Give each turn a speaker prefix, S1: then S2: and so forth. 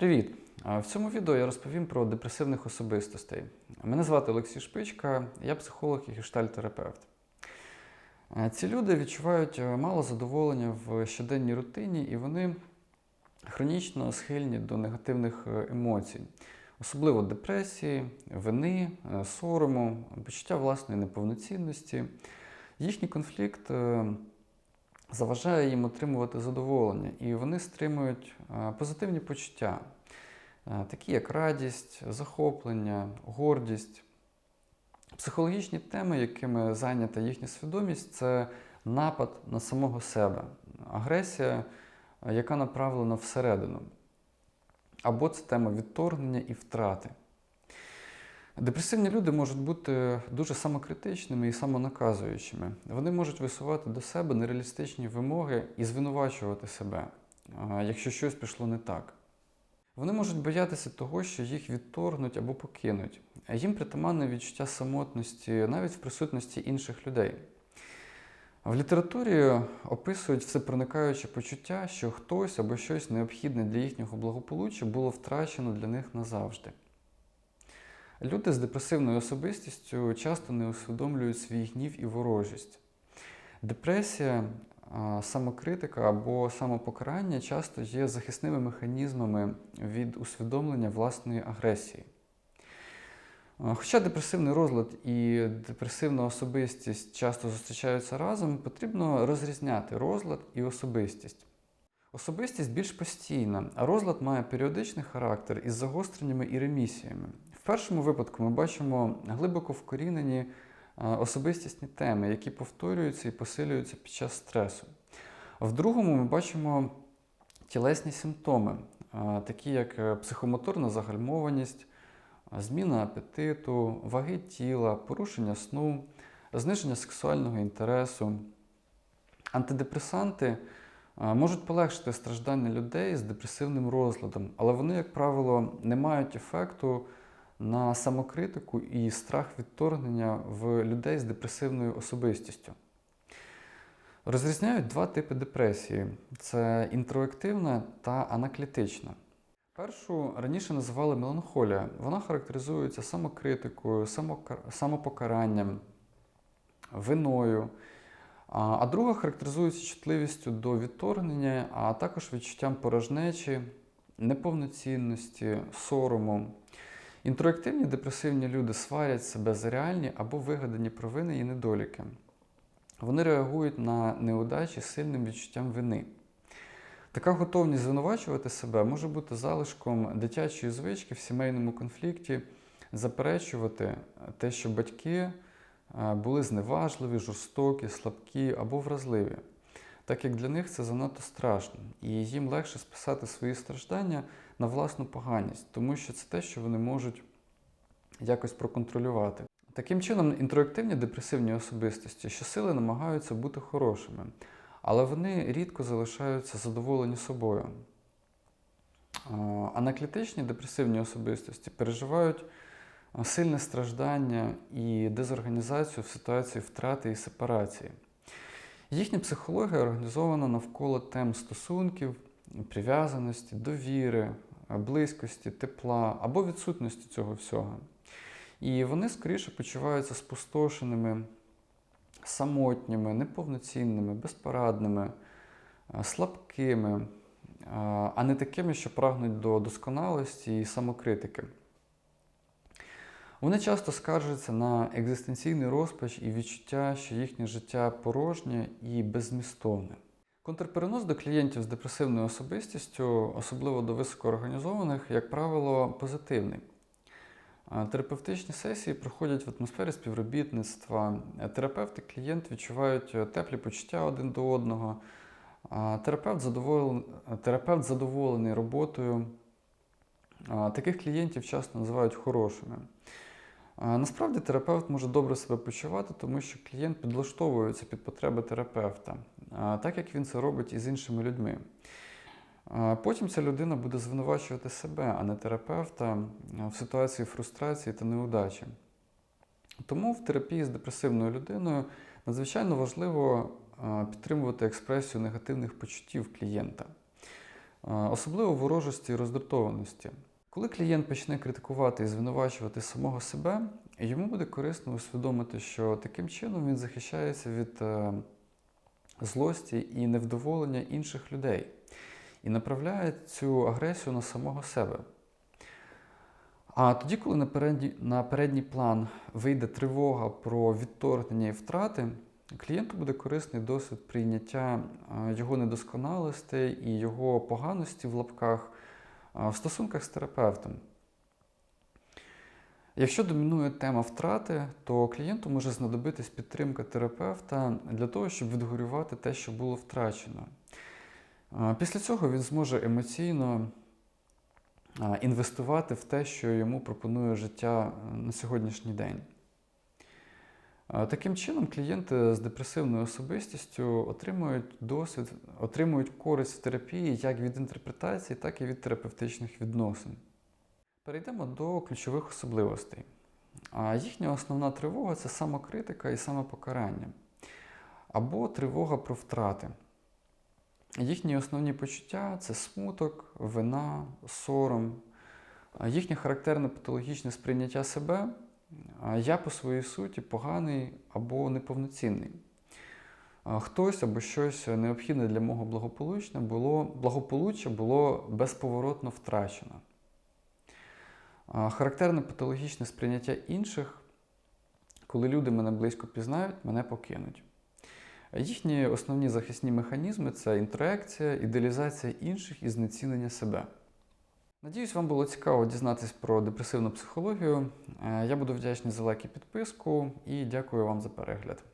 S1: Привіт! В цьому відео я розповім про депресивних особистостей. Мене звати Олексій Шпичка, я психолог і гештальтерапевт. Ці люди відчувають е, мало задоволення в щоденній рутині, і вони хронічно схильні до негативних е, емоцій, особливо депресії, вини, е, сорому, почуття власної неповноцінності. Їхній конфлікт заважає їм отримувати задоволення, і вони стримують е, позитивні почуття, е, такі як радість, захоплення, гордість. Психологічні теми, якими зайнята їхня свідомість, це напад на самого себе, агресія, е, яка направлена всередину. Або це тема відторгнення і втрати. Депресивні люди можуть бути дуже самокритичними і самонаказуючими. Вони можуть висувати до себе нереалістичні вимоги і звинувачувати себе, якщо щось пішло не так. Вони можуть боятися того, що їх відторгнуть або покинуть. Їм притаманне відчуття самотності навіть в присутності інших людей. В літературі описують всепроникаюче почуття, що хтось або щось необхідне для їхнього благополуччя було втрачено для них назавжди. Люди з депресивною особистістю часто не усвідомлюють свій гнів і ворожість. Депресія, самокритика або самопокарання часто є захисними механізмами від усвідомлення власної агресії. Хоча депресивний розлад і депресивна особистість часто зустрічаються разом, потрібно розрізняти розлад і особистість. Особистість більш постійна, а розлад має періодичний характер із загостреннями і ремісіями. В першому випадку ми бачимо глибоко вкорінені е, особистісні теми, які повторюються і посилюються під час стресу. В другому ми бачимо тілесні симптоми, е, такі як е, психомоторна загальмованість, зміна апетиту, ваги тіла, порушення сну, зниження сексуального інтересу. Антидепресанти можуть полегшити страждання людей з депресивним розладом, але вони, як правило, не мають ефекту на самокритику і страх відторгнення в людей з депресивною особистістю. Розрізняють два типи депресії: це інтроактивна та анаклітична. Першу раніше називали меланхолія. Вона характеризується самокритикою, самопокаранням, виною. А друга характеризується чутливістю до відторгнення, а також відчуттям порожнечі, неповноцінності, сорому. Інтроактивні депресивні люди сварять себе за реальні або вигадані провини і недоліки. Вони реагують на неудачі сильним відчуттям вини. Така готовність звинувачувати себе може бути залишком дитячої звички в сімейному конфлікті, заперечувати те, що батьки е, були зневажливі, жорстокі, слабкі або вразливі, так як для них це занадто страшно, і їм легше списати свої страждання на власну поганість, тому що це те, що вони можуть якось проконтролювати. Таким чином, інтроактивні депресивні особистості щосили намагаються бути хорошими, але вони рідко залишаються задоволені собою. Анаклітичні депресивні особистості переживають сильне страждання і дезорганізацію в ситуації втрати і сепарації. Їхня психологія організована навколо тем стосунків, прив'язаності, довіри, близькості, тепла або відсутності цього всього. І вони скоріше почуваються спустошеними, самотніми, неповноцінними, безпорадними, слабкими, а не такими, що прагнуть до досконалості і самокритики. Вони часто скаржаться на екзистенційний розпач і відчуття, що їхнє життя порожнє і беззмістовне. Контрперенос до клієнтів з депресивною особистістю, особливо до високоорганізованих, як правило, позитивний. Терапевтичні сесії проходять в атмосфері співробітництва. Терапевт і клієнт відчувають е, теплі почуття один до одного. Терапевт, задоволен... Терапевт задоволений роботою. Таких клієнтів часто називають хорошими. Насправді терапевт може добре себе почувати, тому що клієнт підлаштовується під потреби терапевта, так як він це робить і з іншими людьми. Потім ця людина буде звинувачувати себе, а не терапевта в ситуації фрустрації та неудачі. Тому в терапії з депресивною людиною надзвичайно важливо підтримувати експресію негативних почуттів клієнта. особливо ворожості і роздратованості. Коли клієнт почне критикувати і звинувачувати самого себе, йому буде корисно усвідомити, що таким чином він захищається від е, злості і невдоволення інших людей і направляє цю агресію на самого себе. А тоді, коли на передній, на передній план вийде тривога про відторгнення і втрати, клієнту буде корисний досвід прийняття е, його недосконалостей і його поганості в лапках в стосунках з терапевтом. Якщо домінує тема втрати, то клієнту може знадобитись підтримка терапевта для того, щоб відгорювати те, що було втрачено. Після цього він зможе емоційно інвестувати в те, що йому пропонує життя на сьогоднішній день. Таким чином, клієнти з депресивною особистістю отримують досвід, отримують користь в терапії як від інтерпретації, так і від терапевтичних відносин. Перейдемо до ключових особливостей. Їхня основна тривога це самокритика і самопокарання, або тривога про втрати. Їхні основні почуття це смуток, вина, сором, їхнє характерне патологічне сприйняття себе я по своїй суті поганий або неповноцінний. Хтось або щось необхідне для мого благополуччя було, благополуччя було безповоротно втрачено. Характерне патологічне сприйняття інших, коли люди мене близько пізнають, мене покинуть. Їхні основні захисні механізми це інтеракція, ідеалізація інших і знецінення себе. Надіюсь, вам було цікаво дізнатись про депресивну психологію. Е, Я буду вдячний за лайк і підписку і дякую вам за перегляд.